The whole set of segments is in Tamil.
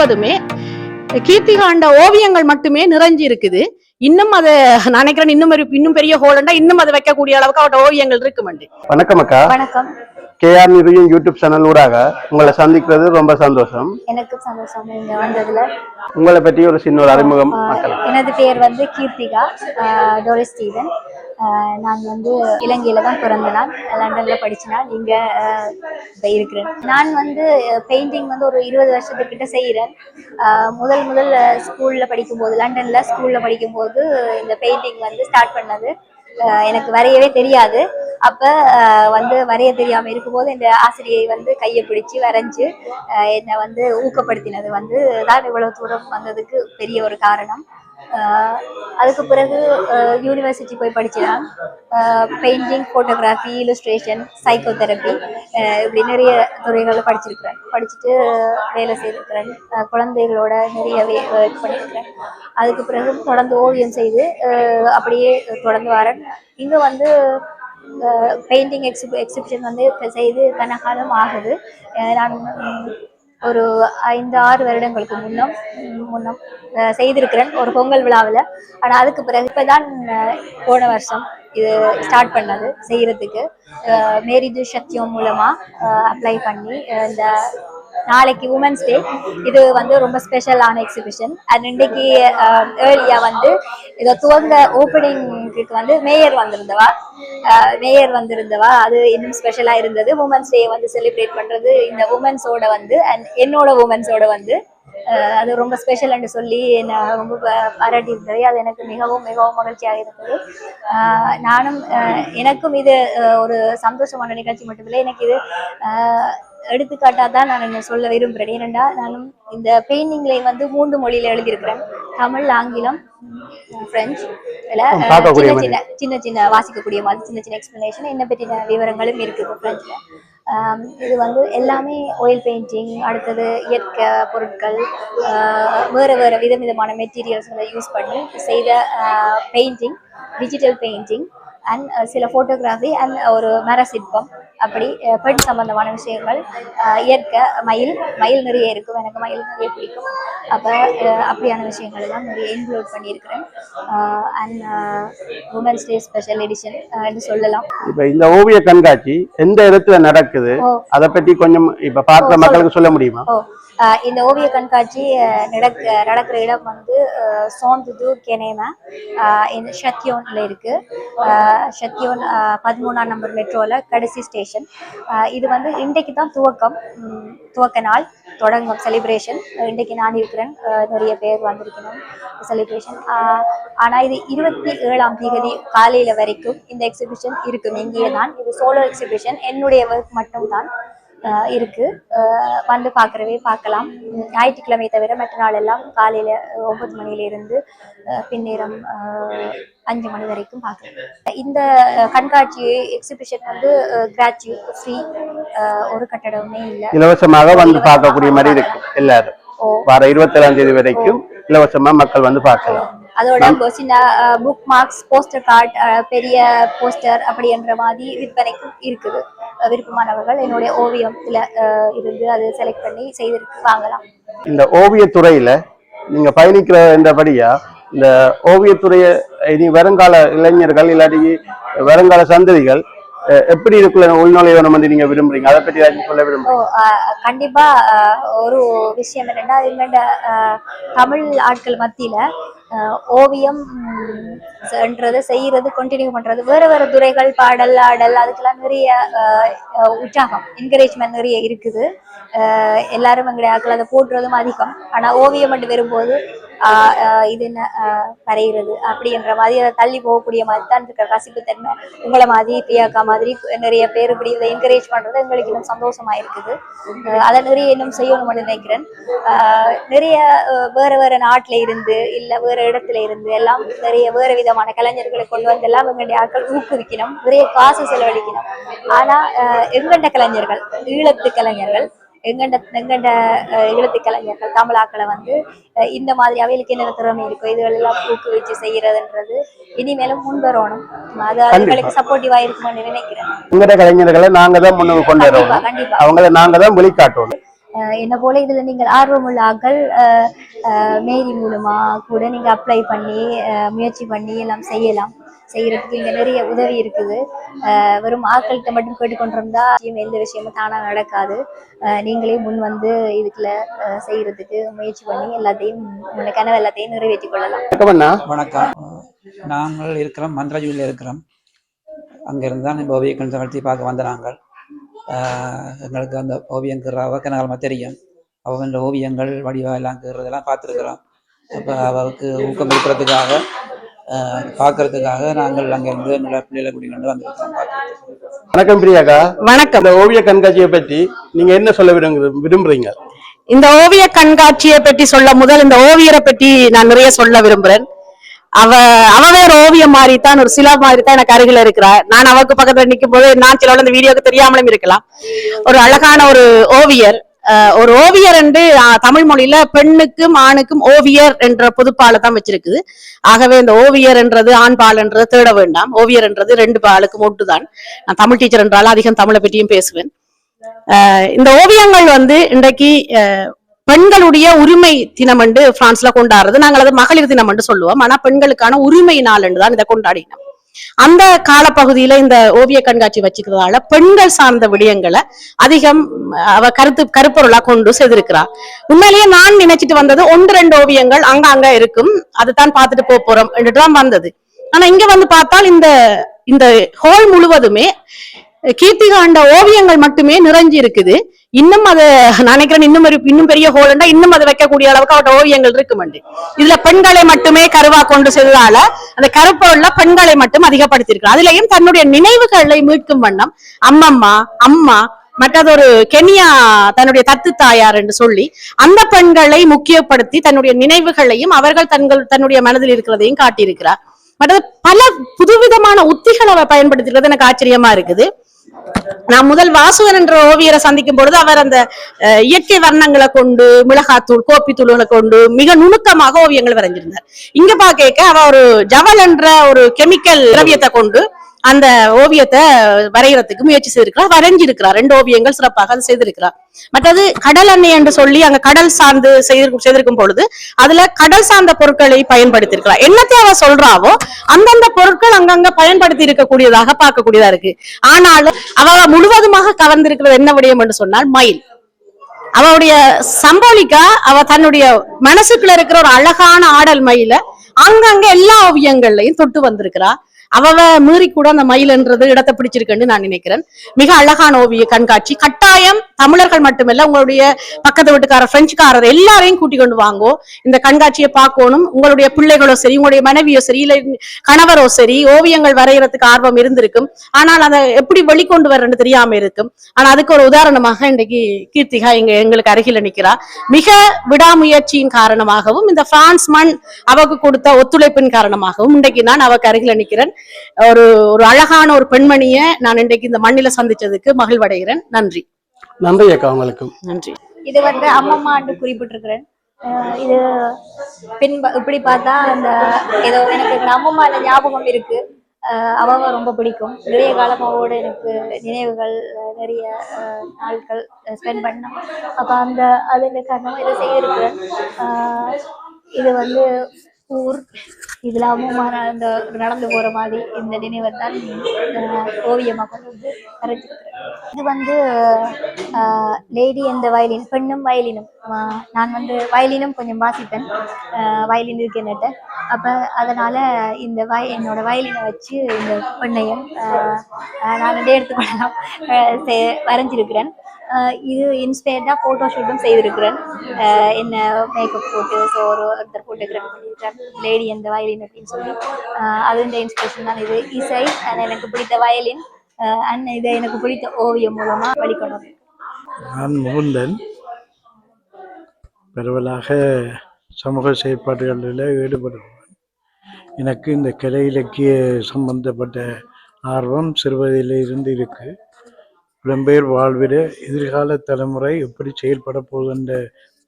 முழுவதுமே கீர்த்திகாண்ட ஓவியங்கள் மட்டுமே நிறைஞ்சு இருக்குது. இன்னும் அதை நான் நினைக்கிறேன் இன்னும் இன்னும் பெரிய ஹோலண்டா இன்னும் அதை வைக்கக்கூடிய அளவுக்கு அவட்ட ஓவியங்கள் இருக்குமெண்டு. வணக்கம் அக்கா. வணக்கம். கேஆர் நிறுவின் யூடியூப் சேனல் ஊடாக உங்களை சந்திக்கிறது ரொம்ப சந்தோஷம். எனக்கு சந்தோஷம் இங்க வந்ததுல. உங்களை பற்றி ஒரு சின்ன ஒரு அறிமுகம் எனது பேர் வந்து கீர்த்திகா டோரிஸ் ஸ்டீவன். நான் வந்து இலங்கையில தான் பிறந்த நான் லண்டன்ல படிச்ச நான் இங்க ஆஹ் இப்ப இருக்கிறேன். நான் வந்து பெயிண்டிங் வந்து ஒரு இருபது வருஷத்துக்கிட்ட செய்கிறேன் முதல் முதல் ஸ்கூல்ல படிக்கும்போது லண்டன்ல ஸ்கூல்ல படிக்கும்போது இந்த பெயிண்டிங் வந்து ஸ்டார்ட் பண்ணது. எனக்கு வரையவே தெரியாது. அப்ப வந்து வரைய தெரியாம இருக்கும்போது இந்த ஆசிரியை வந்து கையை பிடிச்சு வரைஞ்சு என்னை வந்து ஊக்கப்படுத்தினது வந்து தான் இவ்வளவு தூரம் வந்ததுக்கு பெரிய ஒரு காரணம். அதுக்கு பிறகு யூனிவர்சிட்டி போய் படிச்சிடான் painting photography illustration psychotherapy இப்படி நிறைய துறைகளில் படிச்சிருக்கிறேன். படிச்சுட்டு வேலை செய்திருக்கிறேன். குழந்தைகளோட நிறைய ஒர்க் பண்ணியிருக்கிறேன் அதுக்கு பிறகு தொடர்ந்து ஓவியம் செய்து அப்படியே தொடர்ந்து வரேன். இங்கே வந்து பெயிண்டிங் எக்ஸிபி எக்ஸிபிஷன் வந்து செய்து கனகாலம் ஆகுது. நான் ஒரு ஐந்து ஆறு வருடங்களுக்கு முன்னம் முன்னும் முன்னம் செய்திருக்கிறேன் ஒரு பொங்கல் விழாவில். ஆனால் அதுக்கு பிறகு இப்போ தான் போன வருஷம் இது ஸ்டார்ட் பண்ணது செய்யறதுக்கு. மேரி மேரிது சத்தியம் மூலமாக அப்ளை பண்ணி இந்த நாளைக்கு உமன்ஸ் டே இது வந்து ரொம்ப ஸ்பெஷலான எக்ஸிபிஷன் அண்ட் இன்றைக்கு ஏர்லியா வந்து இதை துவங்க ஓப்பனிங்க்கு வந்து மேயர் வந்திருந்தவா? மேயர் வந்திருந்தவா? அது இன்னும் ஸ்பெஷலாக இருந்தது. உமன்ஸ் டே வந்து செலிப்ரேட் பண்றது இந்த உமன்ஸோட வந்து அண்ட் என்னோட உமன்ஸோட வந்து அது ரொம்ப ஸ்பெஷல்னு சொல்லி நான் ரொம்ப பாராட்டி இருந்தது அது எனக்கு மிகவும் மிகவும் மகிழ்ச்சியாக இருந்தது. நானும் எனக்கும் இது ஒரு சந்தோஷமான நிகழ்ச்சி மட்டுமில்லை. எனக்கு இது அஹ் எடுத்துக்காட்டா தான் நான் என்ன சொல்ல விரும்புகிறேன் ஏனென்றா நானும் இந்த பெயிண்டிங்ல வந்து மூன்று மொழியில எழுதியிருக்கிறேன். தமிழ் ஆங்கிலம் பிரெஞ்சு இதுல சின்ன சின்ன சின்ன சின்ன வாசிக்கக்கூடிய மாதிரி சின்ன சின்ன எக்ஸ்பிளனேஷன் என்ன பற்றின விவரங்களும் இருக்குது ஃப்ரெஞ்சில் இது வந்து எல்லாமே ஆயில் பெயிண்டிங் அடுத்தது இயற்கை பொருட்கள் வேறு வேறு விதவிதமான மெட்டீரியல்ஸ்களை யூஸ் பண்ணி செய்த பெயிண்டிங் டிஜிட்டல் பெயிண்டிங் அண்ட் சில ஃபோட்டோகிராஃபி அண்ட் ஒரு மர சிற்பம் அப்படி பெண் சம்பந்தமான விஷயங்கள் இயற்கை மயில் மயில் நிறைய இருக்கும். எனக்கு மயில் நிறைய பிடிக்கும். அப்போ அப்படியான விஷயங்கள் எல்லாம் நிறைய இன்க்ளூட் பண்ணியிருக்கிறேன். And women's day special edition என்று சொல்லலாம். இப்ப இந்த ஓவிய கண்காட்சி எந்த இடத்துல நடக்குது. அதை பற்றி கொஞ்சம் இப்ப பார்க்குற மக்களுக்கு சொல்ல முடியுமா? இந்த ஓவிய கண்காட்சி நடக்க நடக்கிற இடம் வந்து சோந்துது கெனேமா இந்த ஷத்யோன்ல இருக்கு. ஷத்யோன் பதிமூணாம் நம்பர் மெட்ரோல கடைசி ஸ்டேஷன். இது வந்து இன்றைக்கு தான் துவக்கம். துவக்க நாள் தொடங்கும் செலிப்ரேஷன் இன்றைக்கு நான் இருக்கிறேன். நிறைய பேர் வந்திருக்கணும். செலிப்ரேஷன் ஆனால் இது இருபத்தி ஏழாம் தேதி காலையில் வரைக்கும் இந்த எக்ஸிபிஷன் இருக்கும் இங்கேயே தான் இது சோலோ எக்ஸிபிஷன் என்னுடைய ஒர்க் மட்டும்தான். இருக்கு. வந்து பார்க்குறவே பார்க்கலாம். ஞாயிற்றுக்கிழமை தவிர மற்ற நாள் எல்லாம் காலையில் ஒன்பது மணியிலிருந்து பின்னேரம் அஞ்சு மணி வரைக்கும் பார்க்கலாம். இந்த கண்காட்சி எக்ஸிபிஷன் வந்து கிராச்சுவல் ஃப்ரீ ஒரு கட்டடமே இல்லை. இலவசமாக வந்து பார்க்கக்கூடிய மாதிரி இருக்கு எல்லாரும். வர இருபத்தேழாம் தேதி வரைக்கும் இலவசமா மக்கள் வந்து பார்க்கலாம். அதோட சின்ன புக் மார்க்ஸ் போஸ்டர் கார்டு பெரிய போஸ்டர் அப்படி என்ற மாதிரி விற்பனைக்கும் இருக்குது. விருப்பமானவர்கள் என்னுடைய ஓவியத்துல இருந்து அது செலக்ட் பண்ணி செய்திருக்கு வாங்கலாம். இந்த ஓவியத்துறையில நீங்க பயணிக்கிற என்றபடியா இந்த ஓவியத்துறைய இனி வருங்கால இளைஞர்கள் இல்லாட்டி வருங்கால சந்ததிகள் எப்படி இருக்குள்ள உள்நுழையணும் வந்து நீங்க விரும்புறீங்க? அதை பற்றி ஏதாச்சும் சொல்ல விரும்புறீங்க? கண்டிப்பா ஒரு விஷயம் என்னன்னா எங்கள்ட தமிழ் ஆட்கள் மத்தியில ஓவியம் ம், என்றது செய்யறது கண்டினியூ பண்றது வேற வேற துறைகள் பாடல் ஆடல் அதுக்கெல்லாம் நிறைய உற்சாகம் என்கரேஜ்மெண்ட் நிறைய இருக்குது. எல்லாரும் எங்களுடைய ஆக்கள் அதை போடுறதும் அதிகம். ஆனா ஓவியம் மட்டும் வரும்போது இது என்ன ஆஹ் வரைகிறது அப்படின்ற மாதிரி அதை தள்ளி போகக்கூடிய மாதிரி தான் இருக்கிற ரசிப்புத்தன்மை உங்களை மாதிரி பிரியாக்கா மாதிரி நிறைய பேர் இப்படி இதை என்கரேஜ் பண்றது எங்களுக்கு இன்னும் சந்தோஷமா இருக்குது. அதை நிறைய இன்னும் செய்யணும்னு நினைக்கிறேன். ஆஹ் நிறைய வேறு வேற நாட்டில் இருந்து இல்லை வேற இடத்துல இருந்து எல்லாம் நிறைய வேறு விதமான கலைஞர்களை கொண்டு வந்து எல்லாம் எங்களுடைய ஆட்கள் ஊக்குவிக்கணும். நிறைய காசு செலவழிக்கணும். ஆனால் எங்கள்கிட்ட எங்கண்ட கலைஞர்கள் ஈழத்து கலைஞர்கள் எங்கண்ட எங்கண்ட அஹ், ஈழத்து கலைஞர்கள் தமிழாக்களை வந்து இந்த மாதிரி அவைகளுக்கு என்ன திறமை இருக்கோ இதுகள் எல்லாம் ஊக்குவிச்சு செய்யறதுன்றது இனிமேலும் முன்வரணும். அது அதுகளுக்கு சப்போர்ட்டிவா இருக்கும்னு நினைக்கிறேன். உங்களோட கலைஞர்களை நாங்க தான் முன்னுக்கு கொண்டு கண்டிப்பா. அவங்கள நாங்க தான் வெளிக்காட்டணும். என்ன போல இதுல நீங்கள் ஆர்வமுள்ள அஹ் மேரி மூலமா கூட நீங்க அப்ளை பண்ணி முயற்சி பண்ணி எல்லாம் செய்யலாம். செய்யறதுக்கு இங்க நிறைய உதவி இருக்குது. வெறும் ஆட்கள்கிட்ட மட்டும் கேட்டுக்கொண்டிருந்தா எந்த விஷயமும் தானா நடக்காது. நீங்களே முன் வந்து இதுக்குள்ள செய்யறதுக்கு முயற்சி பண்ணி எல்லாத்தையும் உங்களோட கனவு எல்லாத்தையும் நிறைவேற்றிக் கொள்ளலாம். வணக்கம் நாங்கள் இருக்கிறோம் மந்திராஜூலில் இருக்கிறோம். அங்கிருந்து தான் இந்த ஓவிய கண்காட்சி பார்க்க வந்த நாங்கள். ஆஹ் எங்களுக்கு அந்த ஓவியங்கிறவ கனகாலமாக தெரியும். அவன் இந்த ஓவியங்கள் வடிவா எல்லாம் பார்த்துருக்குறோம். அப்போ அவளுக்கு ஊக்கம் இருக்கிறதுக்காக பார்க்கறதுக்காக நாங்கள் அங்கேருந்து பிள்ளைகளை கூட்டிகிட்டு வணக்கம் பிரியாக்கா. வணக்கம். இந்த ஓவிய கண்காட்சியை பற்றி நீங்க என்ன சொல்ல விரும்பு விரும்புறீங்க? இந்த ஓவிய கண்காட்சியை பற்றி சொல்ல முதல் இந்த ஓவியரை பற்றி நான் நிறைய சொல்ல விரும்புறேன். அவ அவ வேற ஓவியம் மாதிரி தான் ஒரு சிலா மாதிரி தான் எனக்கு அருகில இருக்கிறா நான் அவருக்கு பக்கத்துல நிற்கும் போது நான் சில இந்த வீடியோக்கு தெரியாமலும் இருக்கலாம். ஒரு அழகான ஒரு ஓவியர். ஒரு ஓவியர் என்று தமிழ் மொழியில பெண்ணுக்கும் ஆணுக்கும் ஓவியர் என்ற பொதுப்பால தான் வச்சிருக்குது. ஆகவே இந்த ஓவியர் என்றது ஆண் பால் என்றது தேட வேண்டாம். ஓவியர் என்றது ரெண்டு பாலுக்கும் ஒட்டுதான் நான் தமிழ் டீச்சர் என்றாலும் அதிகம் தமிழை பற்றியும் பேசுவேன். இந்த ஓவியங்கள் வந்து இன்றைக்கு பெண்களுடைய உரிமை தினம் என்று பிரான்ஸ்ல கொண்டாடுறது. நாங்கள் அது மகளிர் தினம் என்று சொல்லுவோம். ஆனா பெண்களுக்கான உரிமை நாள் என்று தான் இதை கொண்டாடினோம். அந்த காலப்பகுதியில இந்த ஓவிய கண்காட்சி வச்சுக்கிறதால பெண்கள் சார்ந்த விடயங்களை அதிகம் அவ கருத்து கருப்பொருளா கொண்டு செய்திருக்கிறார் உண்மையிலேயே நான் நினைச்சிட்டு வந்தது ஒன்று ரெண்டு ஓவியங்கள் அங்க அங்க இருக்கும். அதுதான் பார்த்துட்டு போக போறோம் என்றுதான் தான் வந்தது. ஆனா இங்க வந்து பார்த்தால் இந்த இந்த ஹோல் முழுவதுமே கீர்த்திகாண்ட ஓவியங்கள் மட்டுமே நிறைஞ்சு இருக்குது இன்னும் அது நான் நினைக்கிறேன் இன்னும் ஒரு இன்னும் பெரிய ஹோல்ண்டா இன்னும் அதை வைக்கக்கூடிய அளவுக்கு அவட்ட ஓவியங்கள் இருக்குமண்டு இதுல பெண்களை மட்டுமே கருவா கொண்டு செல்வதால அந்த கருப்பொருள்ல பெண்களை மட்டும் அதிகப்படுத்தியிருக்கிறார். அதுலயும் தன்னுடைய நினைவுகளை மீட்கும் வண்ணம் அம்மம்மா அம்மா மற்றதொரு கெனியா தன்னுடைய தத்து தாயார் என்று சொல்லி அந்த பெண்களை முக்கியப்படுத்தி தன்னுடைய நினைவுகளையும் அவர்கள் தங்கள் தன்னுடைய மனதில் இருக்கிறதையும் காட்டியிருக்கிறார். மற்றது பல புதுவிதமான உத்திகளை அவர் பயன்படுத்திருக்கிறது எனக்கு ஆச்சரியமா இருக்குது. நான் முதல் வாசுவன் என்ற ஓவியரை சந்திக்கும் பொழுது அவர் அந்த இயற்கை வர்ணங்களை கொண்டு மிளகாத்தூள் கோப்பி தூள்களை கொண்டு மிக நுணுக்கமாக ஓவியங்கள் வரைஞ்சிருந்தார். இங்க பாக்க அவ ஒரு ஜவல் என்ற ஒரு கெமிக்கல் திரவியத்தை கொண்டு அந்த ஓவியத்தை வரைகிறதுக்கு முயற்சி செய்திருக்கிறார் வரைஞ்சிருக்கிறார் ரெண்டு ஓவியங்கள் சிறப்பாக அது செய்திருக்கிறார் மற்றது கடல் அன்னை என்று சொல்லி அங்க கடல் சார்ந்து செய்திருக்கும் செய்திருக்கும் பொழுது அதுல கடல் சார்ந்த பொருட்களை பயன்படுத்தியிருக்கிறார் என்னத்தை அவ சொல்றாவோ அந்தந்த பொருட்கள் அங்கங்க பயன்படுத்தி இருக்கக்கூடியதாக பார்க்கக்கூடியதா இருக்கு. ஆனாலும் அவ முழுவதுமாக கவர்ந்திருக்கிறது என்ன விடயம் என்று சொன்னால் மயில். அவளுடைய சம்போலிக்கா அவ தன்னுடைய மனசுக்குள்ள இருக்கிற ஒரு அழகான ஆடல் மயில அங்கங்க எல்லா ஓவியங்கள்லயும் தொட்டு வந்திருக்கிறா. அவ மீறி கூட அந்த மயில்ன்றது இடத்தை பிடிச்சிருக்குன்னு நான் நினைக்கிறேன். மிக அழகான ஓவிய கண்காட்சி. கட்டாயம் தமிழர்கள் மட்டுமல்ல உங்களுடைய பக்கத்து வீட்டுக்காரர் பிரெஞ்சுக்காரர் எல்லாரையும் கூட்டிக் கொண்டு வாங்கோ. இந்த கண்காட்சியை பார்க்கணும். உங்களுடைய பிள்ளைகளோ சரி உங்களுடைய மனைவியோ சரி இல்லை கணவரோ சரி ஓவியங்கள் வரைகிறதுக்கு ஆர்வம் இருந்திருக்கும். ஆனால் அதை எப்படி வெளிக்கொண்டு வரன்னு தெரியாம இருக்கும். ஆனா அதுக்கு ஒரு உதாரணமாக இன்றைக்கு கீர்த்திகா இங்க எங்களுக்கு அருகில நிக்கிறா மிக விடாமுயற்சியின் காரணமாகவும் இந்த பிரான்ஸ் மண் அவக்கு கொடுத்த ஒத்துழைப்பின் காரணமாகவும் இன்றைக்கு நான் அவக்கு அருகில நிக்கிறேன் ஒரு ஒரு அழகான ஒரு பெண்மணியை நான் இன்றைக்கு இந்த மண்ணில சந்திச்சதுக்கு மகிழ்வடைகிறேன். நன்றி. நன்றி அக்கா உங்களுக்கு நன்றி. இது வந்து அம்மம்மான்னு குறிப்பிட்டிருக்கிறேன். இது பின் இப்படி பார்த்தா அந்த ஏதோ எனக்கு அம்மம்மா ஞாபகம் இருக்கு. அஹ் அவ ரொம்ப பிடிக்கும். நிறைய காலம் அவளோட எனக்கு நினைவுகள் நிறைய நாட்கள் ஸ்பெண்ட் பண்ணோம். அப்ப அந்த அதுல காரணமா இதை செய்திருக்கிறேன். இது வந்து ஊர் இதுல நடந்து போகிற போற மாதிரி இந்த நினைவை தான் அஹ், ஓவியமா கொண்டு வந்து வரைஞ்சிருக்கிறேன். இது வந்து லேடி என்ற வயலின் பெண்ணும் வயலினும் நான் வந்து வயலினும் கொஞ்சம் வாசிப்பேன். வயலின் இருக்கு அப்போ அதனால இந்த வய என்னோட வயலினை வச்சு இந்த பெண்ணையும் நான் வந்து எடுத்துக்கொள்ளலாம். வரைஞ்சிருக்கிறேன். இது இன்ஸ்பயர்டாக ஃபோட்டோ ஷூட்டும் செய்திருக்கிறேன். என்ன மேக்கப் போட்டு ஸோ ஒரு ஒருத்தர் ஃபோட்டோகிராஃபி பண்ணியிருக்கிறேன் லேடி அந்த வயலின் அப்படின்னு சொல்லி. அது இந்த இன்ஸ்பிரேஷன் தான் இது. இசை அண்ட் எனக்கு பிடித்த வயலின் அண்ட் இதை எனக்கு பிடித்த ஓவியம் மூலமாக படிக்கணும் நான் முகுந்தன். பரவலாக சமூக செயற்பாடுகளில் ஈடுபடுவேன் எனக்கு இந்த கலை இலக்கிய சம்பந்தப்பட்ட ஆர்வம் சிறுவயதில் இருந்து புலம்பெயர் வாழ்விட எதிர்கால தலைமுறை எப்படி செயல்பட போகின்ற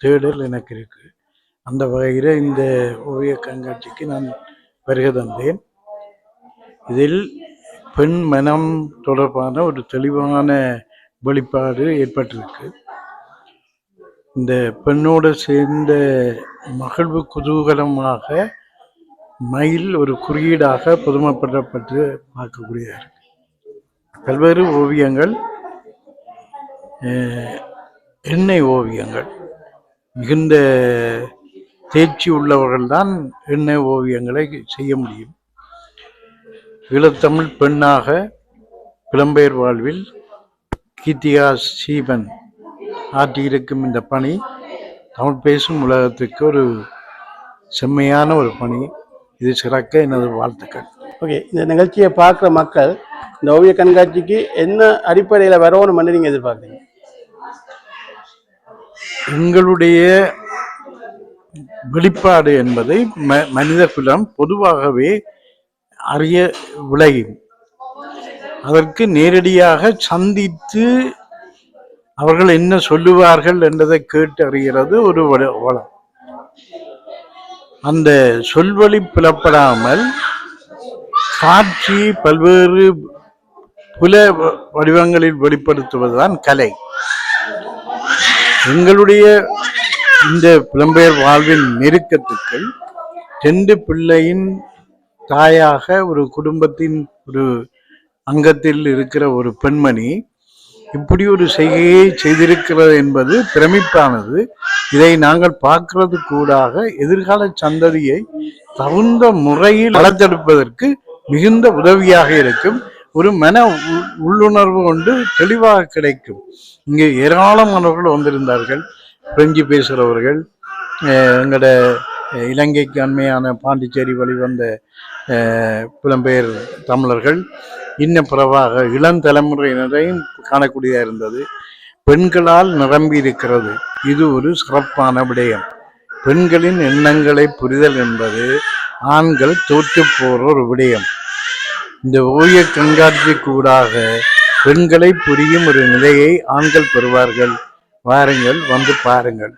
தேடல் எனக்கு இருக்கு. அந்த வகையில் இந்த ஓவிய கண்காட்சிக்கு நான் வருகை தந்தேன். இதில் பெண் மனம் தொடர்பான ஒரு தெளிவான வெளிப்பாடு ஏற்பட்டிருக்கு. இந்த பெண்ணோடு சேர்ந்த மகிழ்வு குதூகலமாக மயில் ஒரு குறியீடாக பொதுமைப்படுத்தப்பட்டு பார்க்கக்கூடியதாக இருக்கு. பல்வேறு ஓவியங்கள் எண்ணெய் ஓவியங்கள். மிகுந்த தேர்ச்சி உள்ளவர்கள்தான் எண்ணெய் ஓவியங்களை செய்ய முடியும். ஈழத்தமிழ் பெண்ணாக புலம்பெயர் வாழ்வில் கீர்த்திகா சீவன் ஆற்றியிருக்கும் இந்த பணி தமிழ் பேசும் உலகத்துக்கு ஒரு செம்மையான ஒரு பணி. இது சிறக்க எனது வாழ்த்துக்கள். ஓகே இந்த நிகழ்ச்சியை பார்க்குற மக்கள் இந்த ஓவிய கண்காட்சிக்கு என்ன அடிப்படையில் வரணும்னு நீங்கள் எதிர்பார்க்குறீங்க? எங்களுடைய வெளிப்பாடு என்பதை ம மனித குலம் பொதுவாகவே அறிய விளையும். அதற்கு நேரடியாக சந்தித்து அவர்கள் என்ன சொல்லுவார்கள் என்றதை கேட்டு அறிகிறது ஒரு வளம். அந்த சொல்வழி புலப்படாமல் காட்சி பல்வேறு புல வடிவங்களில் வெளிப்படுத்துவதுதான் கலை. எங்களுடைய இந்த புலம்பெயர் வாழ்வின் நெருக்கத்துக்கு ரெண்டு பிள்ளையின் தாயாக ஒரு குடும்பத்தின் ஒரு அங்கத்தில் இருக்கிற ஒரு பெண்மணி இப்படி ஒரு செய்கையை செய்திருக்கிறது என்பது பிரமிப்பானது. இதை நாங்கள் பார்க்கிறது கூடாக எதிர்கால சந்ததியை தகுந்த முறையில் வளர்த்தெடுப்பதற்கு மிகுந்த உதவியாக இருக்கும். ஒரு மன உள்ளுணர்வு கொண்டு தெளிவாக கிடைக்கும். இங்கே ஏராளமானவர்கள் வந்திருந்தார்கள். பிரெஞ்சு பேசுகிறவர்கள் எங்களோட இலங்கைக்கு அண்மையான பாண்டிச்சேரி வழிவந்த புலம்பெயர் தமிழர்கள் இன்னும் பிறவாக இளம் தலைமுறையினரையும் காணக்கூடியதாக இருந்தது. பெண்களால் நிரம்பி இருக்கிறது. இது ஒரு சிறப்பான விடயம். பெண்களின் எண்ணங்களை புரிதல் என்பது ஆண்கள் தோற்று போற ஒரு விடயம். இந்த ஓவிய கண்காட்சி கூடாக பெண்களை புரியும் ஒரு நிலையை ஆண்கள் பெறுவார்கள். வாருங்கள் வந்து பாருங்கள்.